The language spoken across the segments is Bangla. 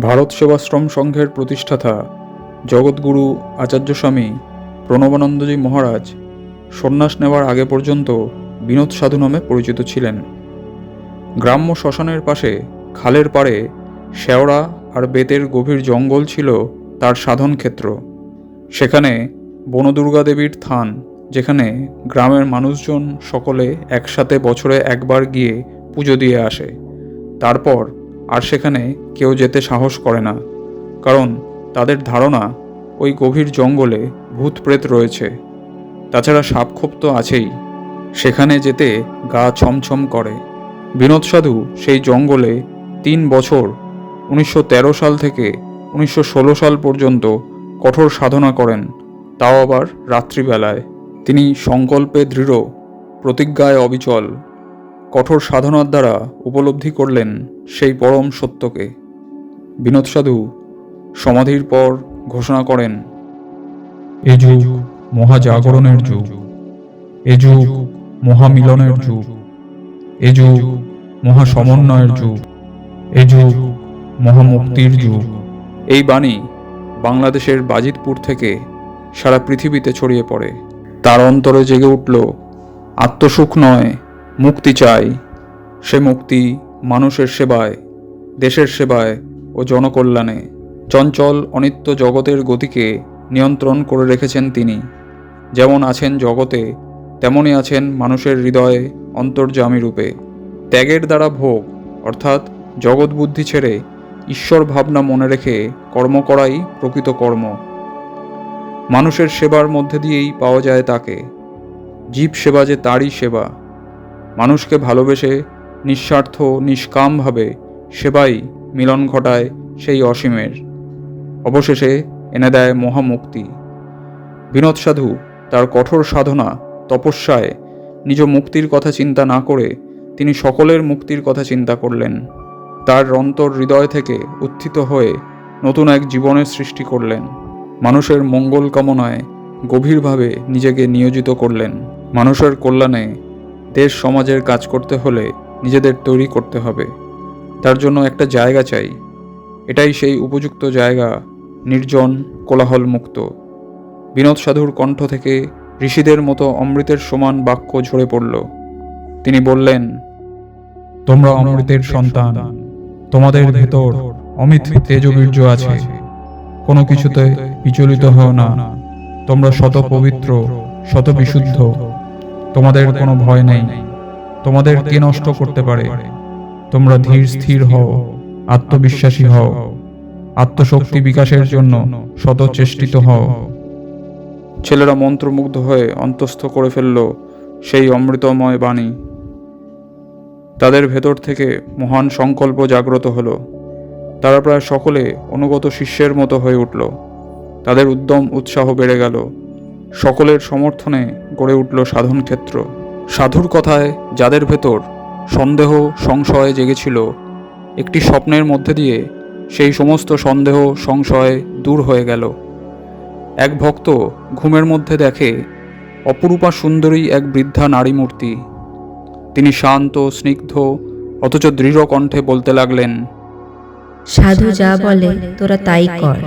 ভারত সেবাশ্রম সংঘের প্রতিষ্ঠাতা জগৎগুরু আচার্য স্বামী প্রণবানন্দজি মহারাজ সন্ন্যাস নেওয়ার আগে পর্যন্ত বিনোদ সাধু নামে পরিচিত ছিলেন। গ্রাম্য শ্মশানের পাশে খালের পাড়ে শেওড়া আর বেতের গভীর জঙ্গল ছিল তার সাধন ক্ষেত্র। সেখানে বনদুর্গা দেবীর থান, যেখানে গ্রামের মানুষজন সকলে একসাথে বছরে একবার গিয়ে পুজো দিয়ে আসে। তারপর আর সেখানে কেউ যেতে সাহস করে না, কারণ তাদের ধারণা ওই গভীর জঙ্গলে ভূত প্রেত রয়েছে। তাছাড়া সাপখোপ তো আছেই। সেখানে যেতে গা ছমছম করে। বিনোদ সাধু সেই জঙ্গলে তিন বছর, উনিশশো তেরো সাল থেকে উনিশশো ষোলো সাল পর্যন্ত কঠোর সাধনা করেন, তাও আবার রাত্রিবেলায়। তিনি সংকল্পে দৃঢ়, প্রতিজ্ঞায় অবিচল। কঠোর সাধনার দ্বারা উপলব্ধি করলেন সেই পরম সত্যকে। বিনোদ সাধু, সমাধির পর ঘোষণা করেন, এ যুগ মহাজাগরণের যুগ, এ যুগ মহামিলনের যুগ, এ যুগ মহাসমন্বয়ের যুগ, এ যুগ মহামুক্তির যুগ। এই বাণী বাংলাদেশের বাজিতপুর থেকে সারা পৃথিবীতে ছড়িয়ে পড়ে। তার অন্তরে জেগে উঠল আত্মসুখ নয় মুক্তি চাই। সে মুক্তি মানুষের সেবায়, দেশের সেবায় ও জনকল্যাণে। চঞ্চল অনিত্য জগতের গতিকে নিয়ন্ত্রণ করে রেখেছেন তিনি। যেমন আছেন জগতে, তেমনই আছেন মানুষের হৃদয়ে অন্তর্যামী রূপে। ত্যাগের দ্বারা ভোগ, অর্থাৎ জগৎ বুদ্ধি ছেড়ে ঈশ্বর ভাবনা মনে রেখে কর্ম করাই প্রকৃত কর্ম। মানুষের সেবার মধ্যে দিয়েই পাওয়া যায় তাকে। জীব সেবা যে তারই সেবা। মানুষকে ভালোবেসে নিঃস্বার্থ, নিষ্কামভাবে সেবাই মিলন ঘটায় সেই অসীমের। অবশেষে এনে দেয় মহামুক্তি। বিনোদ সাধু তার কঠোর সাধনা, তপস্যায় নিজ মুক্তির কথা চিন্তা না করে তিনি সকলের মুক্তির কথা চিন্তা করলেন। তার অন্তর হৃদয় থেকে উত্থিত হয়ে নতুন এক জীবনের সৃষ্টি করলেন। মানুষের মঙ্গল কামনায় গভীরভাবে নিজেকে নিয়োজিত করলেন। মানুষের কল্যাণে দেশ সমাজের কাজ করতে হলে নিজেদের তৈরি করতে হবে। তার জন্য একটা জায়গা চাই। এটাই সেই উপযুক্ত জায়গা, নির্জন কোলাহল মুক্ত বিনোদ সাধুর কণ্ঠ থেকে ঋষিদের মতো অমৃতের সমান বাক্য ঝরে পড়ল। তিনি বললেন, তোমরা অমৃতের সন্তান। তোমাদের ভেতর অমিত তেজবীর্য আছে। কোনো কিছুতে বিচলিত হও না। তোমরা শত পবিত্র শত বিশুদ্ধ তোমাদের কোনো ভয় নেই। তোমাদের কে নষ্ট করতে পারে? তোমরা ধীর স্থির হও, আত্মবিশ্বাসী হও, আত্মশক্তি বিকাশের জন্য শত চেষ্টিত হও। ছেলেরা মন্ত্রমুগ্ধ হয়ে অন্তস্থ করে ফেলল সেই অমৃতময় বাণী। তাদের ভেতর থেকে মহান সংকল্প জাগ্রত হলো। তারা প্রায় সকলে অনুগত শিষ্যের মতো হয়ে উঠল। তাদের উদ্যম উৎসাহ বেড়ে গেল। সকলের সমর্থনে গড়ে উঠল সাধন ক্ষেত্র। সাধুর কথায় যাদের ভেতর সন্দেহ, সংশয় জেগেছিল, একটি স্বপ্নের মধ্যে দিয়ে সেই সমস্ত সন্দেহ, সংশয় দূর হয়ে গেল। এক ভক্ত ঘুমের মধ্যে দেখে, অপরূপা সুন্দরী এক বৃদ্ধা নারী মূর্তি। তিনি শান্ত, স্নিগ্ধ, অথচ দৃঢ় কণ্ঠে বলতে লাগলেন, সাধু যা বলে, তোরা তাই কর।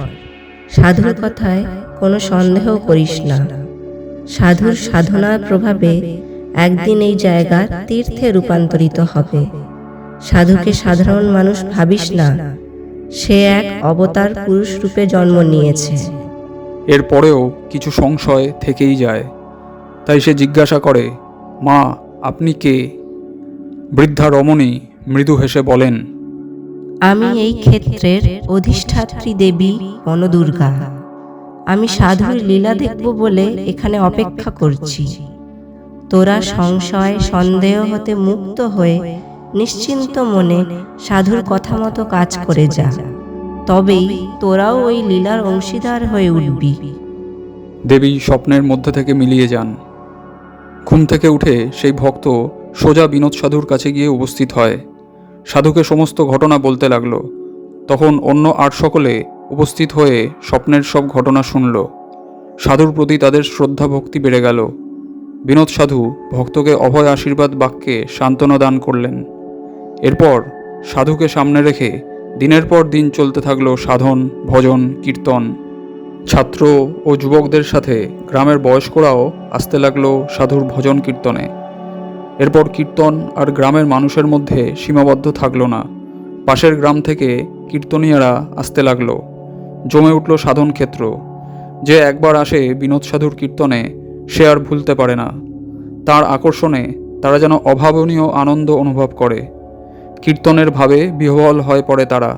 সাধুর কথায় কোনো সন্দেহ করিস না। সাধুর সাধনার প্রভাবে একদিন এই জায়গা তীর্থে রূপান্তরিত হবে। সাধুকে সাধারণ মানুষ ভাবিস না। সে এক অবতার পুরুষ রূপে জন্ম নিয়েছে। এরপরেও কিছু সংশয় থেকেই যায়। তাই সে জিজ্ঞাসা করে মা আপনি কে? বৃদ্ধা রমণী মৃদু হেসে বলেন আমি এই ক্ষেত্রের অধিষ্ঠাত্রী দেবী বনদুর্গা। আমি সাধুর লীলা দেখব বলে এখানে অপেক্ষা করছি। তোরা সংশয় সন্দেহ হতে মুক্ত হয়ে নিশ্চিন্ত মনে সাধুর কথা মতো কাজ করে যা। তবেই তোরাও ওই লীলার অংশীদার হয়ে উঠবি। দেবী স্বপ্নের মধ্যে থেকে মিলিয়ে যান। ঘুম থেকে উঠে সেই ভক্ত সোজা বিনোদ সাধুর কাছে গিয়ে উপস্থিত হয়। সাধুকে সমস্ত ঘটনা বলতে লাগল। তখন অন্য আট সকলে উপস্থিত হয়ে স্বপ্নের সব ঘটনা শুনল। সাধুর প্রতি তাদের শ্রদ্ধা ভক্তি বেড়ে গেল। বিনোদ সাধু ভক্তকে অভয় আশীর্বাদ বাক্যে সান্ত্বনা দান করলেন। এরপর সাধুকে সামনে রেখে দিনের পর দিন চলতে থাকল সাধন, ভজন, কীর্তন। ছাত্র ও যুবকদের সাথে গ্রামের বয়স্করাও আসতে লাগল সাধুর ভজন কীর্তনে। এরপর কীর্তন আর গ্রামের মানুষের মধ্যে সীমাবদ্ধ থাকল না। পাশের গ্রাম থেকে কীর্তনীয়রা আসতে লাগল। জমে উঠল সাধন ক্ষেত্র। যে একবার আসে বিনোদ সাধুর কীর্তনে, সে আর ভুলতে পারে না। তার আকর্ষণে তারা যেন অভাবনীয় আনন্দ অনুভব করে। কীর্তনের ভাবে বিহ্বল হয়ে পড়ে তারা।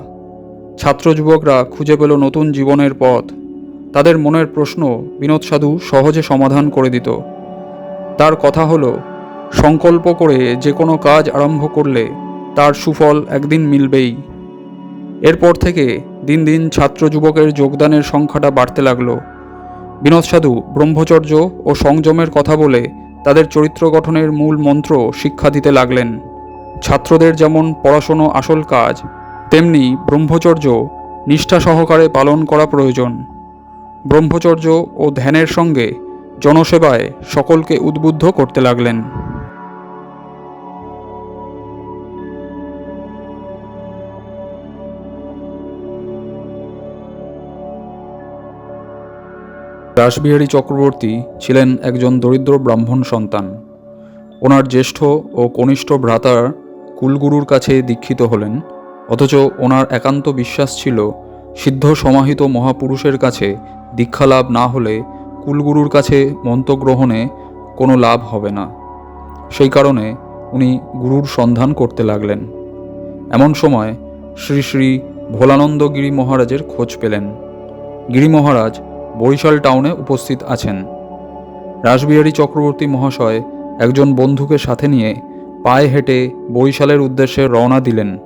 ছাত্র যুবকরা খুঁজে পেল নতুন জীবনের পথ। তাদের মনের প্রশ্ন বিনোদ সাধু সহজে সমাধান করে দিত। তার কথা হলো, সংকল্প করে যে কোনো কাজ আরম্ভ করলে তার সুফল একদিন মিলবেই। এরপর থেকে দিন দিন ছাত্র যুবকের যোগদানের সংখ্যাটা বাড়তে লাগল। বিনোদ সাধু, ব্রহ্মচর্য ও সংযমের কথা বলে তাদের চরিত্র গঠনের মূল মন্ত্র শিক্ষা দিতে লাগলেন। ছাত্রদের যেমন পড়াশুনো আসল কাজ, তেমনি ব্রহ্মচর্য নিষ্ঠা সহকারে পালন করা প্রয়োজন। ব্রহ্মচর্য ও ধ্যানের সঙ্গে জনসেবায় সকলকে উদ্বুদ্ধ করতে লাগলেন। রাসবিহারী চক্রবর্তী ছিলেন একজন দরিদ্র ব্রাহ্মণ সন্তান। ওনার জ্যেষ্ঠ ও কনিষ্ঠ ভ্রাতার কুলগুরুর কাছে দীক্ষিত হলেন, অথচ ওনার একান্ত বিশ্বাস ছিল সিদ্ধ সমাহিত মহাপুরুষের কাছে দীক্ষালাভ না হলে কুলগুরুর কাছে মন্ত্রগ্রহণে কোনো লাভ হবে না। সেই কারণে উনি গুরুর সন্ধান করতে লাগলেন। এমন সময় শ্রী শ্রী ভোলানন্দ গিরি মহারাজের খোঁজ পেলেন। গিরি মহারাজ বরিশাল টাউনে উপস্থিত আছেন। রাসবিহারী চক্রবর্তী মহাশয় একজন বন্ধুকে সাথে নিয়ে পায়ে হেঁটে বরিশালের উদ্দেশ্যে রওনা দিলেন।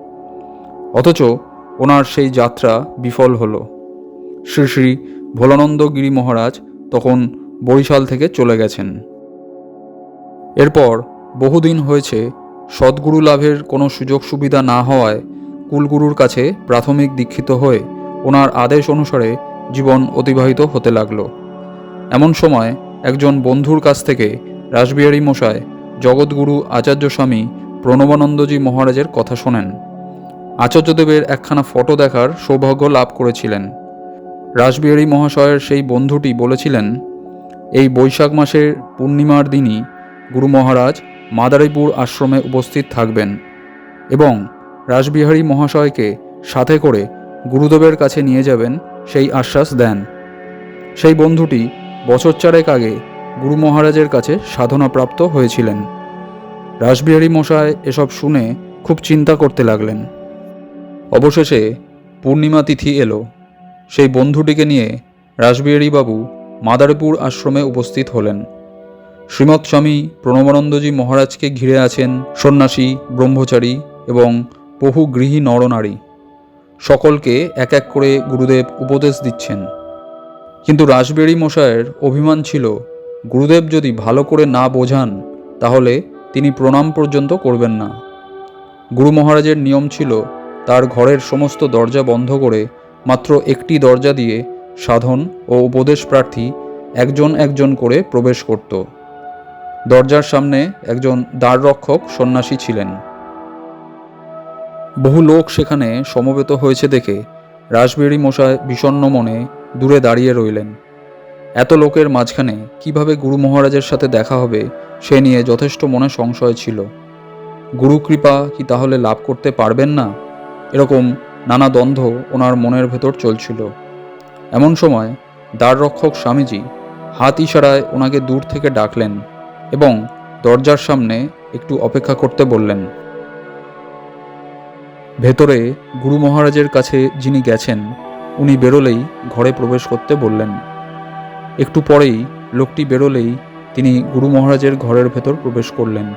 অথচ ওনার সেই যাত্রা বিফল হল। শ্রী শ্রী ভোলানন্দ গিরি মহারাজ তখন বরিশাল থেকে চলে গেছেন। এরপর বহুদিন হয়েছে সদ্গুরু লাভের কোনো সুযোগ সুবিধা না হওয়ায় কুলগুরুর কাছে প্রাথমিক দীক্ষিত হয়ে ওনার আদেশ অনুসারে জীবন অতিবাহিত হতে লাগল। এমন সময় একজন বন্ধুর কাছ থেকে রাসবিহারী মশায় জগৎগুরু আচার্য স্বামী প্রণবানন্দজি মহারাজের কথা শোনেন। আচার্যদেবের একখানা ফটো দেখার সৌভাগ্য লাভ করেছিলেন। রাসবিহারী মহাশয়ের সেই বন্ধুটি বলেছিলেন, এই বৈশাখ মাসের পূর্ণিমার দিনই গুরু মহারাজ মাদারীপুর আশ্রমে উপস্থিত থাকবেন এবং রাসবিহারী মহাশয়কে সাথে করে গুরুদেবের কাছে নিয়ে যাবেন সেই আশ্বাস দেন। সেই বন্ধুটি বছর চারেক আগে গুরু মহারাজের কাছে সাধনাপ্রাপ্ত হয়েছিলেন। রাসবিহারী মশায় এসব শুনে খুব চিন্তা করতে লাগলেন। অবশেষে পূর্ণিমা তিথি এলো। সেই বন্ধুটিকে নিয়ে বাবু মাদারীপুর আশ্রমে উপস্থিত হলেন। শ্রীমৎ স্বামী প্রণবানন্দজি মহারাজকে ঘিরে আছেন সন্ন্যাসী, ব্রহ্মচারী এবং বহু গৃহী নরনারী। সকলকে এক এক করে গুরুদেব উপদেশ দিচ্ছেন। কিন্তু রাসবেরি মশায়ের অভিমান ছিল, গুরুদেব যদি ভালো করে না বোঝান, তাহলে তিনি প্রণাম পর্যন্ত করবেন না। গুরু মহারাজের নিয়ম ছিল, তার ঘরের সমস্ত দরজা বন্ধ করে মাত্র একটি দরজা দিয়ে সাধন ও উপদেশ প্রার্থী একজন একজন করে প্রবেশ করত। দরজার সামনে একজন দ্বাররক্ষক সন্ন্যাসী ছিলেন। বহু লোক সেখানে সমবেত হয়েছে দেখে রাসবেরি মশায় বিষণ্ণ মনে দূরে দাঁড়িয়ে রইলেন। এত লোকের মাঝখানে কীভাবে গুরু মহারাজের সাথে দেখা হবে সে নিয়ে যথেষ্ট মনে সংশয় ছিল। গুরু কৃপা কি তাহলে লাভ করতে পারবেন না? এরকম নানা দ্বন্দ্ব ওনার মনের ভেতর চলছিল। এমন সময় দ্বাররক্ষক স্বামীজি হাত ইশারায় ওনাকে দূর থেকে ডাকলেন এবং দরজার সামনে একটু অপেক্ষা করতে বললেন ভেতরে গুরু মহারাজের কাছে যিনি গেছেন, উনি বেরোলেই ঘরে প্রবেশ করতে বললেন। একটু পরেই লোকটি বেরোলেই তিনি গুরু মহারাজের ঘরের ভেতর প্রবেশ করলেন।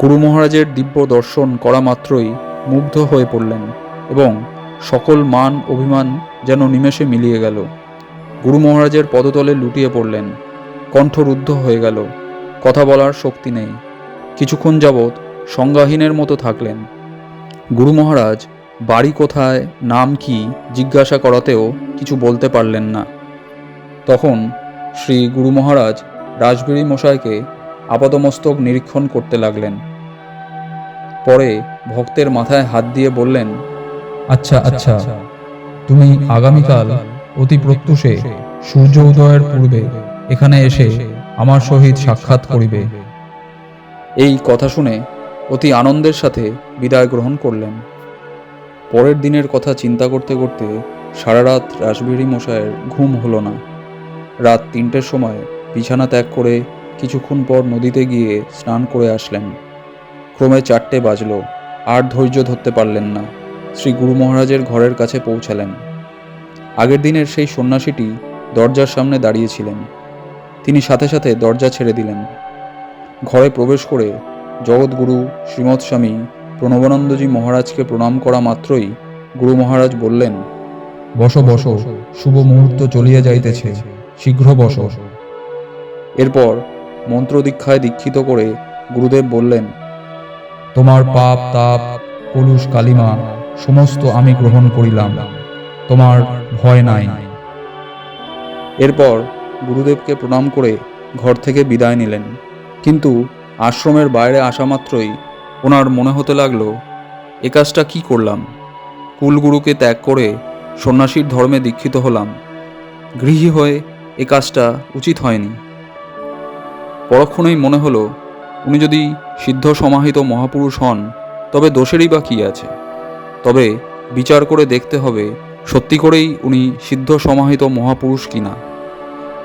গুরু মহারাজের দিব্য দর্শন করা মাত্রই মুগ্ধ হয়ে পড়লেন এবং সকল মান অভিমান যেন নিমেষে মিলিয়ে গেল। গুরু মহারাজের পদতলে লুটিয়ে পড়লেন কণ্ঠরুদ্ধ হয়ে গেল, কথা বলার শক্তি নেই। কিছুক্ষণ যাবৎ সংজ্ঞাহীনের মতো থাকলেন। গুরু মহারাজ বাড়ি কোথায় নাম কি জিজ্ঞাসা করাতেও কিছু বলতে পারলেন না। তখন শ্রী গুরু মহারাজ রাসবিড়ি মশাইকে আপাদমস্তক নিরীক্ষণ করতে লাগলেন। পরে ভক্তের মাথায় হাত দিয়ে বললেন আচ্ছা আচ্ছা তুমি আগামীকাল অতি প্রত্যুষে সূর্য উদয়ের পূর্বে এখানে এসে আমার সহিত সাক্ষাৎ করিবে। এই কথা শুনে অতি আনন্দের সাথে বিদায় গ্রহণ করলেন। পরের দিনের কথা চিন্তা করতে করতে সারা রাত রাসবিহারী মশায়ের ঘুম হলো না। রাত তিনটের সময় বিছানা ত্যাগ করে কিছুক্ষণ পর নদীতে গিয়ে স্নান করে আসলেন। ক্রমে চারটে বাজল, আর ধৈর্য ধরতে পারলেন না। শ্রী গুরু মহারাজের ঘরের কাছে পৌঁছালেন। আগের দিনের সেই সন্ন্যাসীটি দরজার সামনে দাঁড়িয়েছিলেন। তিনি সাথে সাথে দরজা ছেড়ে দিলেন। ঘরে প্রবেশ করে জগৎগুরু শ্রীমৎ স্বামী প্রণবানন্দজি মহারাজকে প্রণাম করা মাত্রই গুরু মহারাজ বললেন বসো বসো শুভ মুহূর্ত চলিয়া যাইতেছে শীঘ্র বসো। এরপর মন্ত্র দীক্ষায় দীক্ষিত করে গুরুদেব বললেন তোমার পাপ তাপ কলুষ কালিমা সমস্ত আমি গ্রহণ করিলাম তোমার ভয় নাই। এরপর গুরুদেবকে প্রণাম করে ঘর থেকে বিদায় নিলেন। কিন্তু আশ্রমের বাইরে আসা মাত্রই ওনার মনে হতে লাগল, এ কাজটা কী করলাম? কুলগুরুকে ত্যাগ করে সন্ন্যাসীর ধর্মে দীক্ষিত হলাম। গৃহী হয়ে এ কাজটা উচিত হয়নি। পরক্ষণেই মনে হলো, উনি যদি সিদ্ধ সমাহিত মহাপুরুষ হন, তবে দোষেরই বা কী আছে? তবে বিচার করে দেখতে হবে সত্যি করেই উনি সিদ্ধ সমাহিত মহাপুরুষ কিনা।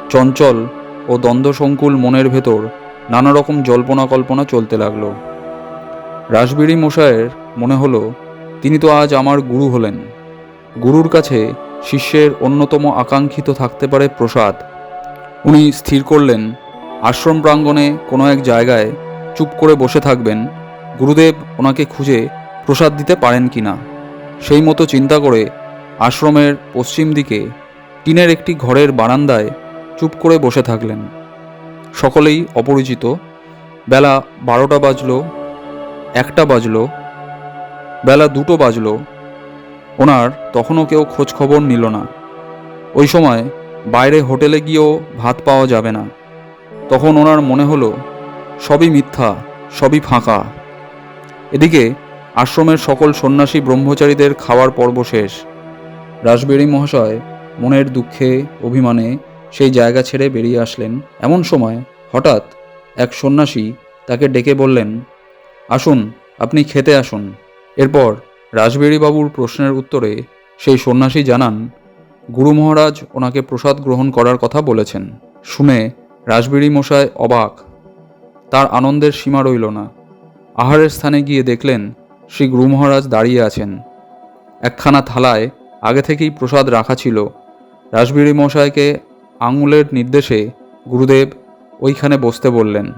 চঞ্চল ও দ্বন্দ্বসংকুল মনের ভেতর নানা রকম জল্পনা কল্পনা চলতে লাগল। রাসবিড়ি মশায়ের মনে হলো, তিনি তো আজ আমার গুরু হলেন। গুরুর কাছে শিষ্যের অন্যতম আকাঙ্ক্ষিত থাকতে পারে প্রসাদ। উনি স্থির করলেন, আশ্রম প্রাঙ্গণে কোনো এক জায়গায় চুপ করে বসে থাকবেন। গুরুদেব ওনাকে খুঁজে প্রসাদ দিতে পারেন কি না? সেই মতো চিন্তা করে আশ্রমের পশ্চিম দিকে টিনের একটি ঘরের বারান্দায় চুপ করে বসে থাকলেন। সকলেই অপরিচিত। বেলা বারোটা বাজলো, একটা বাজলো, বেলা দুটো বাজলো। ওনার তখনও কেউ খোঁজ খবর নিল না। ওই সময় বাইরে হোটেলে গিয়েও ভাত পাওয়া যাবে না। তখন ওনার মনে হলো, সবই মিথ্যা, সবই ফাঁকা। এদিকে আশ্রমের সকল সন্ন্যাসী ব্রহ্মচারীদের খাওয়ার পর্ব শেষ। রাসবেরি মহাশয় মনের দুঃখে, অভিমানে সেই জায়গা ছেড়ে বেরিয়ে আসলেন। এমন সময় হঠাৎ এক সন্ন্যাসী তাকে ডেকে বললেন, আসুন, আপনি খেতে আসুন। এরপর রাসবেরি বাবুর প্রশ্নের উত্তরে সেই সন্ন্যাসী জানান, গুরু মহারাজ ওনাকে প্রসাদ গ্রহণ করার কথা বলেছেন। শুনে রাসবিড়ি মশায় অবাক, তার আনন্দের সীমা রইল না। আহারের স্থানে গিয়ে দেখলেন শ্রী গুরু মহারাজ দাঁড়িয়ে আছেন। একখানা থালায় আগে থেকেই প্রসাদ রাখা ছিল। রাসবিড়ি মশাইকে আঙুলের নির্দেশে গুরুদেব ওইখানে বসতে বললেন।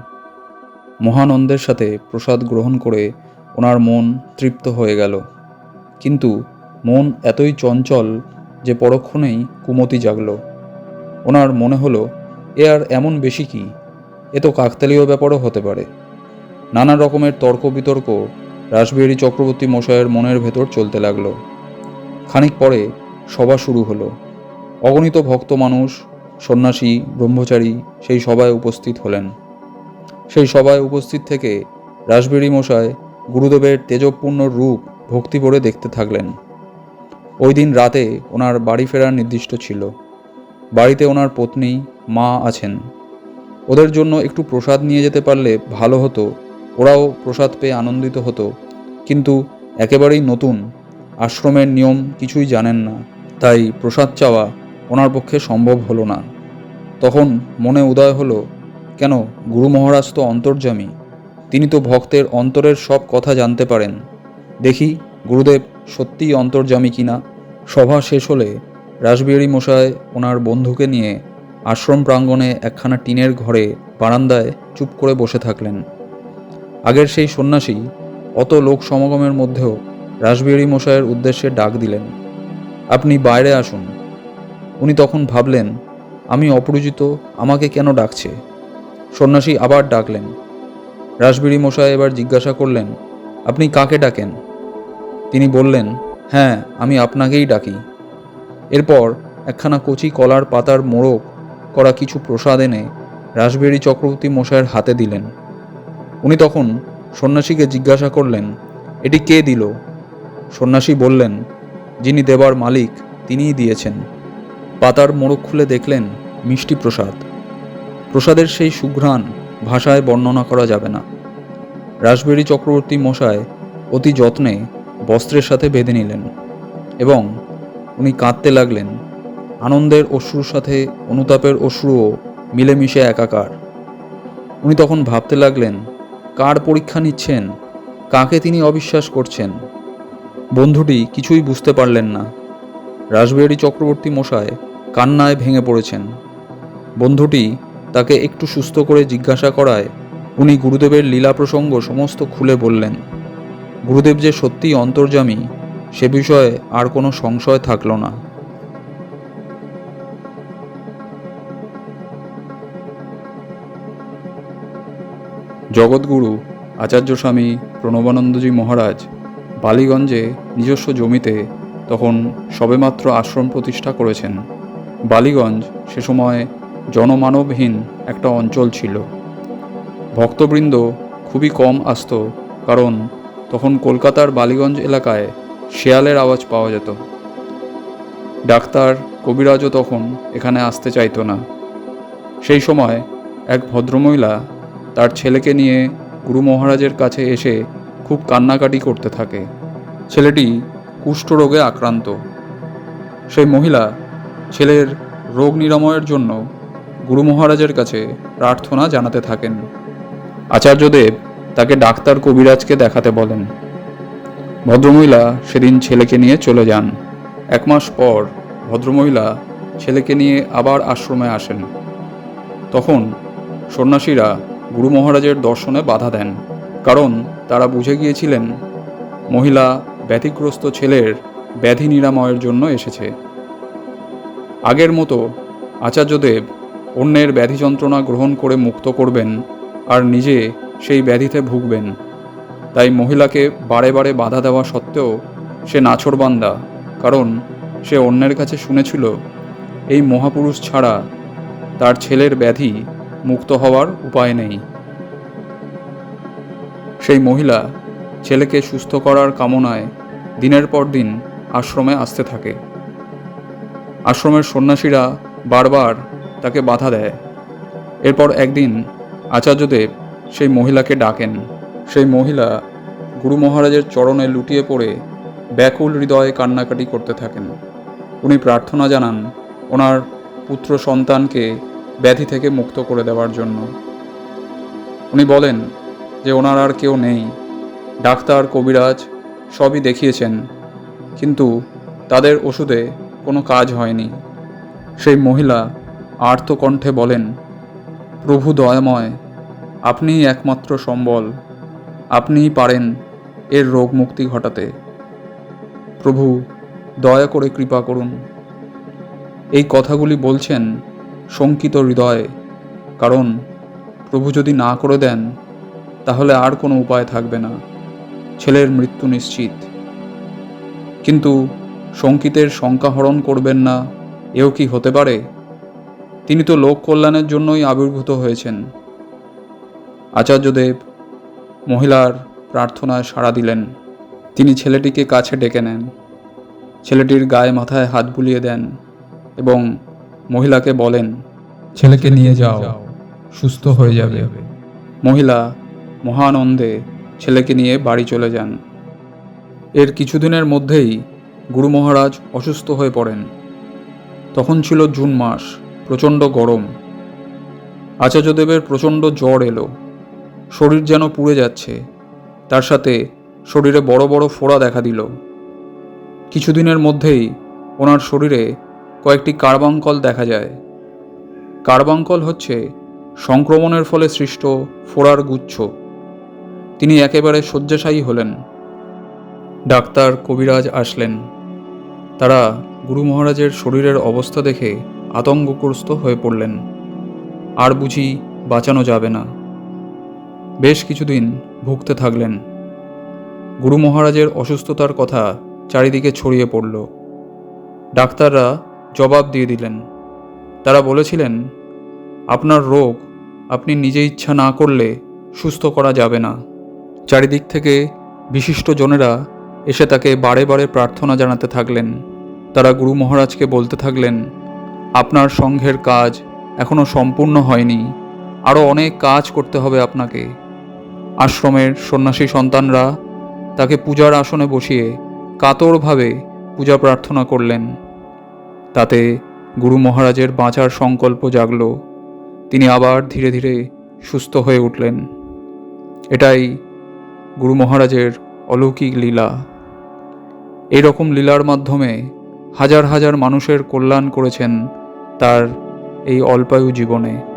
মহানন্দের সাথে প্রসাদ গ্রহণ করে ওনার মন তৃপ্ত হয়ে গেল। কিন্তু মন এতই চঞ্চল যে পরক্ষণেই কুমতি জাগল। ওনার মনে হলো, এ আর এমন বেশি কি? এ তো কাকতালীয় ব্যাপারও হতে পারে। নানা রকমের তর্ক বিতর্ক রাসবিহারী চক্রবর্তী মশায়ের মনের ভেতর চলতে লাগল। খানিক পরে সভা শুরু হলো। অগণিত ভক্ত মানুষ সন্ন্যাসী, ব্রহ্মচারী সেই সভায় উপস্থিত হলেন। সেই সভায় উপস্থিত থেকে রাসবিহারী মশায় গুরুদেবের তেজপূর্ণ রূপ ভক্তি ভরে দেখতে থাকলেন। ওই দিন রাতে ওনার বাড়ি ফেরার নির্দিষ্ট ছিল। বাড়িতে ওনার পত্নী, মা আছেন। ওদের জন্য একটু প্রসাদ নিয়ে যেতে পারলে ভালো হতো। ওরাও প্রসাদ পেয়ে আনন্দিত হতো। কিন্তু একেবারেই নতুন, আশ্রমের নিয়ম কিছুই জানেন না। তাই প্রসাদ চাওয়া ওনার পক্ষে সম্ভব হলো না। তখন মনে উদয় হলো, কেন গুরু মহারাজ তো অন্তর্যামী, তিনি তো ভক্তের অন্তরের সব কথা জানতে পারেন। দেখি গুরুদেব সত্যিই অন্তর্যামী কিনা। সভা শেষ হলে রাসবিহারী মশাই ওনার বন্ধুকে নিয়ে আশ্রম প্রাঙ্গণে একখানা টিনের ঘরে বারান্দায় চুপ করে বসে থাকলেন। আগের সেই সন্ন্যাসী অত লোক সমাগমের মধ্যেও রাসবিহারী মশাইয়ের উদ্দেশ্যে ডাক দিলেন, আপনি বাইরে আসুন উনি তখন ভাবলেন, আমি অপরিচিত, আমাকে কেন ডাকছে? সন্ন্যাসী আবার ডাকলেন। রাসবিড়ি মশাই এবার জিজ্ঞাসা করলেন, আপনি কাকে ডাকেন? তিনি বললেন হ্যাঁ আমি আপনাকেই ডাকি। এরপর একখানা কচি কলার পাতার মোড়ক করা কিছু প্রসাদ এনে রাসবিহারী চক্রবর্তী মশাইয়ের হাতে দিলেন। উনি তখন সন্ন্যাসীকে জিজ্ঞাসা করলেন, এটি কে দিল? সন্ন্যাসী বললেন, যিনি দেবার মালিক, তিনিই দিয়েছেন। পাতার মোড়ক খুলে দেখলেন মিষ্টি প্রসাদ। প্রসাদের সেই সুঘ্রাণ ভাষায় বর্ণনা করা যাবে না। রাসবেরি চক্রবর্তী মশায় অতি যত্নে বস্ত্রের সাথে বেঁধে নিলেন এবং উনি কাঁদতে লাগলেন। আনন্দের অশ্রুর সাথে অনুতাপের অশ্রুও মিলেমিশে একাকার। উনি তখন ভাবতে লাগলেন, কার পরীক্ষা নিচ্ছেন, কাকে তিনি অবিশ্বাস করছেন? বন্ধুটি কিছুই বুঝতে পারলেন না। রাসবিহারী চক্রবর্তী মশায় কান্নায় ভেঙে পড়েছেন। বন্ধুটি তাকে একটু সুস্থ করে জিজ্ঞাসা করায় উনি গুরুদেবের লীলা প্রসঙ্গ সমস্ত খুলে বললেন, গুরুদেব যে সত্যিই অন্তর্যামী, সে বিষয়ে আর কোনো সংশয় থাকল না। জগৎগুরু আচার্য স্বামী প্রণবানন্দজি মহারাজ বালিগঞ্জে নিজস্ব জমিতে তখন সবেমাত্র আশ্রম প্রতিষ্ঠা করেছেন। বালিগঞ্জ সে সময় জনমানবহীন একটা অঞ্চল ছিল। ভক্তবৃন্দ খুবই কম আসত, কারণ তখন কলকাতার বালিগঞ্জ এলাকায় শেয়ালের আওয়াজ পাওয়া যেত। ডাক্তার কবিরাজও তখন এখানে আসতে চাইতো না। সেই সময় এক ভদ্রমহিলা তার ছেলেকে নিয়ে গুরু মহারাজের কাছে এসে খুব কান্নাকাটি করতে থাকে। ছেলেটি কুষ্ঠরোগে আক্রান্ত। সেই মহিলা ছেলের রোগ নিরাময়ের জন্য গুরু মহারাজের কাছে প্রার্থনা জানাতে থাকেন। আচার্যদেব তাকে ডাক্তার কবিরাজকে দেখাতে বলেন। ভদ্রমহিলা সেদিন ছেলেকে নিয়ে চলে যান। এক মাস পর ভদ্রমহিলা ছেলেকে নিয়ে আবার আশ্রমে আসেন। তখন সন্ন্যাসীরা গুরু মহারাজের দর্শনে বাধা দেন, কারণ তারা বুঝে গিয়েছিলেন মহিলা ব্যতিগ্রস্ত ছেলের ব্যাধি নিরাময়ের জন্য এসেছে। আগের মতো আচার্যদেব অন্যের ব্যাধি যন্ত্রণা গ্রহণ করে মুক্ত করবেন আর নিজে সেই ব্যাধিতে ভুগবেন। তাই মহিলাকে বারে বারে বাধা দেওয়া সত্ত্বেও সে নাছরবান্দা, কারণ সে অন্যের কাছে শুনেছিল, এই মহাপুরুষ ছাড়া তার ছেলের ব্যাধি মুক্ত হওয়ার উপায় নেই। সেই মহিলা ছেলেকে সুস্থ করার কামনায় দিনের পর দিন আশ্রমে আসতে থাকে। আশ্রমের সন্ন্যাসীরা বারবার তাকে বাধা দেয়। এরপর একদিন আচার্যদেব সেই মহিলাকে ডাকেন। সেই মহিলা গুরু মহারাজের চরণে লুটিয়ে পড়ে ব্যাকুল হৃদয়ে কান্নাকাটি করতে থাকেন। উনি প্রার্থনা জানান ওনার পুত্র সন্তানকে ব্যাধি থেকে মুক্ত করে দেওয়ার জন্য। উনি বলেন যে ওনার আর কেউ নেই। ডাক্তার, কবিরাজ সবই দেখিয়েছেন। কিন্তু তাদের ওষুধে কোনো কাজ হয়নি। সেই মহিলা আর্তকণ্ঠে বলেন, প্রভু দয়াময়, আপনিই একমাত্র সম্বল, আপনিই পারেন এর রোগ মুক্তি ঘটাতে। প্রভু, দয়া করে কৃপা করুন। এই কথাগুলি বলছেন শঙ্কিত হৃদয়ে, কারণ প্রভু যদি না করে দেন, তাহলে আর কোনো উপায় থাকবে না। ছেলের মৃত্যু নিশ্চিত। কিন্তু শঙ্কিতের শঙ্কা হরণ করবেন না, এও কি হতে পারে? তিনি তো লোক কল্যাণের জন্যই আবির্ভূত হয়েছেন। আচার্যদেব মহিলার প্রার্থনায় সাড়া দিলেন। তিনি ছেলেটিকে কাছে ডেকে নেন। ছেলেটির গায়ে মাথায় হাত বুলিয়ে দেন এবং মহিলাকে বলেন, ছেলেকে নিয়ে যাও, সুস্থ হয়ে যাবে। মহিলা মহানন্দে ছেলেকে নিয়ে বাড়ি চলে যান। এর কিছুদিনের মধ্যেই গুরু মহারাজ অসুস্থ হয়ে পড়েন। তখন ছিল জুন মাস, প্রচণ্ড গরম। আচার্যদেবের প্রচণ্ড জ্বর এলো। শরীর যেন পুড়ে যাচ্ছে। তার সাথে শরীরে বড় বড় ফোড়া দেখা দিল। কিছুদিনের মধ্যেই ওনার শরীরে কয়েকটি কার্বাঙ্কল দেখা যায়। কার্বাঙ্কল হচ্ছে সংক্রমণের ফলে সৃষ্ট ফোড়ার গুচ্ছ। তিনি একেবারে শয্যাশায়ী হলেন। ডাক্তার কবিরাজ আসলেন। তারা গুরু মহারাজের শরীরের অবস্থা দেখে আতঙ্কগ্রস্ত হয়ে পড়লেন। আর বুঝি বাঁচানো যাবে না। বেশ কিছুদিন ভুগতে থাকলেন। গুরু মহারাজের অসুস্থতার কথা চারিদিকে ছড়িয়ে পড়ল। ডাক্তাররা জবাব দিয়ে দিলেন। তারা বলেছিলেন, আপনার রোগ আপনি নিজে ইচ্ছা না করলে সুস্থ করা যাবে না। চারিদিক থেকে বিশিষ্ট জনেরা এসে তাকে বারে বারে প্রার্থনা জানাতে থাকলেন। তারা গুরু মহারাজকে বলতে থাকলেন, আপনার সংঘের কাজ এখনও সম্পূর্ণ হয়নি। আরও অনেক কাজ করতে হবে আপনাকে। আশ্রমের সন্ন্যাসী সন্তানরা তাকে পূজার আসনে বসিয়ে কাতরভাবে পূজা প্রার্থনা করলেন। তাতে গুরু মহারাজের বাঁচার সংকল্প জাগল। তিনি আবার ধীরে ধীরে সুস্থ হয়ে উঠলেন। এটাই গুরু মহারাজের অলৌকিক লীলা। এই রকম লীলার মাধ্যমে হাজার হাজার মানুষের কল্যাণ করেছেন তার এই অল্পায়ু জীবনে।